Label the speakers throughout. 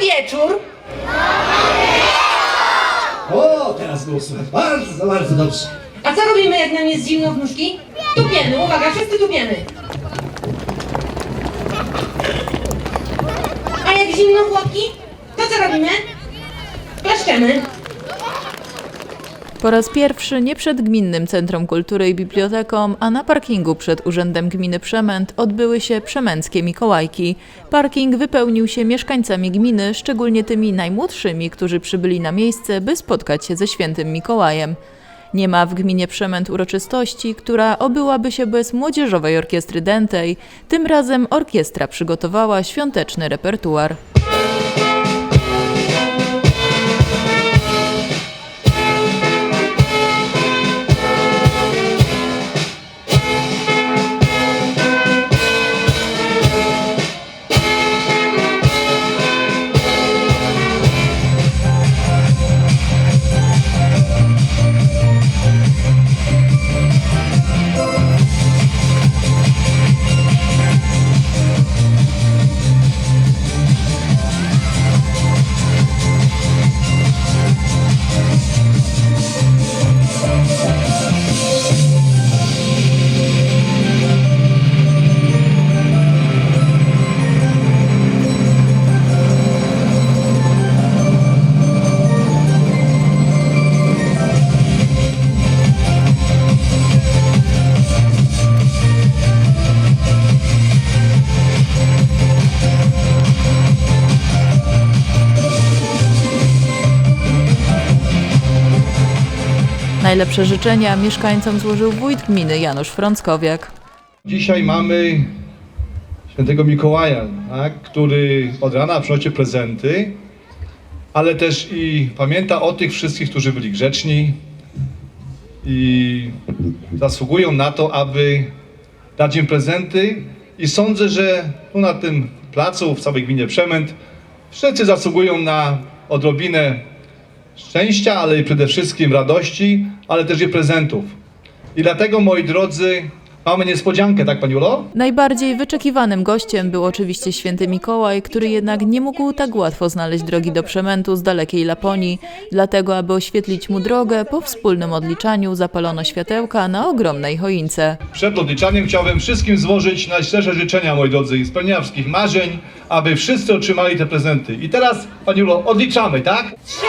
Speaker 1: wieczór.
Speaker 2: O, teraz było słychać. Bardzo, bardzo dobrze.
Speaker 1: A co robimy, jak nam jest zimno w nóżki? Tupiemy, uwaga, wszyscy tupiemy. A jak zimno chłopki, to co robimy? Klaszczemy.
Speaker 3: Po raz pierwszy nie przed Gminnym Centrum Kultury i Biblioteką, a na parkingu przed Urzędem Gminy Przemęt odbyły się przemęckie Mikołajki. Parking wypełnił się mieszkańcami gminy, szczególnie tymi najmłodszymi, którzy przybyli na miejsce, by spotkać się ze świętym Mikołajem. Nie ma w gminie Przemęt uroczystości, która obyłaby się bez młodzieżowej orkiestry dętej. Tym razem orkiestra przygotowała świąteczny repertuar. Najlepsze życzenia mieszkańcom złożył wójt gminy Janusz Frąckowiak.
Speaker 4: Dzisiaj mamy świętego Mikołaja, tak, który od rana przynosi prezenty, ale też i pamięta o tych wszystkich, którzy byli grzeczni i zasługują na to, aby dać im prezenty. I sądzę, że tu na tym placu, w całej gminie Przemęt, wszyscy zasługują na odrobinę szczęścia, ale i przede wszystkim radości, ale też i prezentów. I dlatego, moi drodzy, mamy niespodziankę, tak, Pani Julo?
Speaker 3: Najbardziej wyczekiwanym gościem był oczywiście święty Mikołaj, który jednak nie mógł tak łatwo znaleźć drogi do Przemętu z dalekiej Laponii. Dlatego, aby oświetlić mu drogę, po wspólnym odliczaniu zapalono światełka na ogromnej choince.
Speaker 4: Przed odliczaniem chciałbym wszystkim złożyć najszczersze życzenia, moi drodzy, i spełnienia wszystkich marzeń, aby wszyscy otrzymali te prezenty. I teraz, Pani Julo, odliczamy, tak?
Speaker 1: Trzy,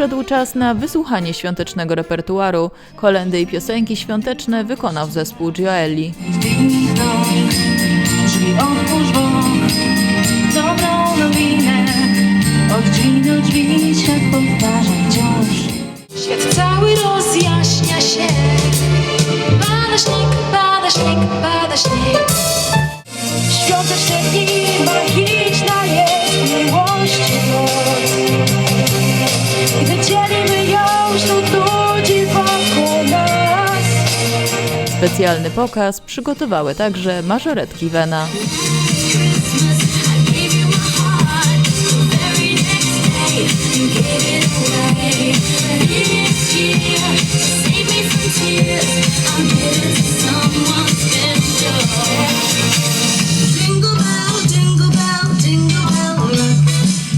Speaker 3: Przyszedł czas na wysłuchanie świątecznego repertuaru. Kolendy i piosenki świąteczne wykonał zespół Gioelli.
Speaker 5: Od drzwi do drzwi świat powtarza wciąż. Świat cały rozjaśnia się. Pada śnieg, pada śnieg, pada śnieg. Świąteczne dni, magiczna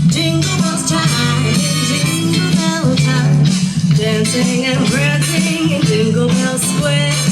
Speaker 5: Jingle bells time, jingle bell time. Dancing and prancing in Jingle Bell Square.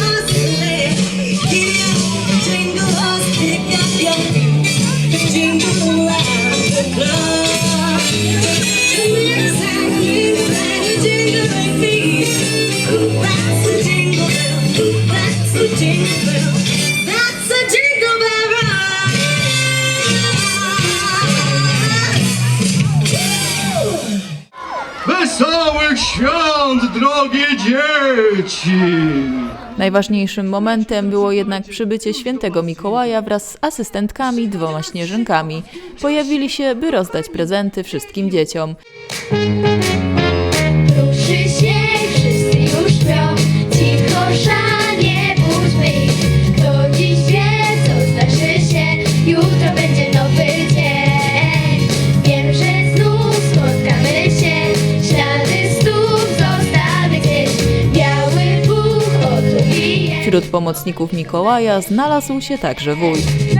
Speaker 2: Świąt, drogie dzieci!
Speaker 3: Najważniejszym momentem było jednak przybycie świętego Mikołaja wraz z asystentkami, dwoma śnieżynkami. Pojawili się, by rozdać prezenty wszystkim dzieciom.
Speaker 6: Ruszy się,
Speaker 3: Wśród pomocników Mikołaja znalazł się także wójt.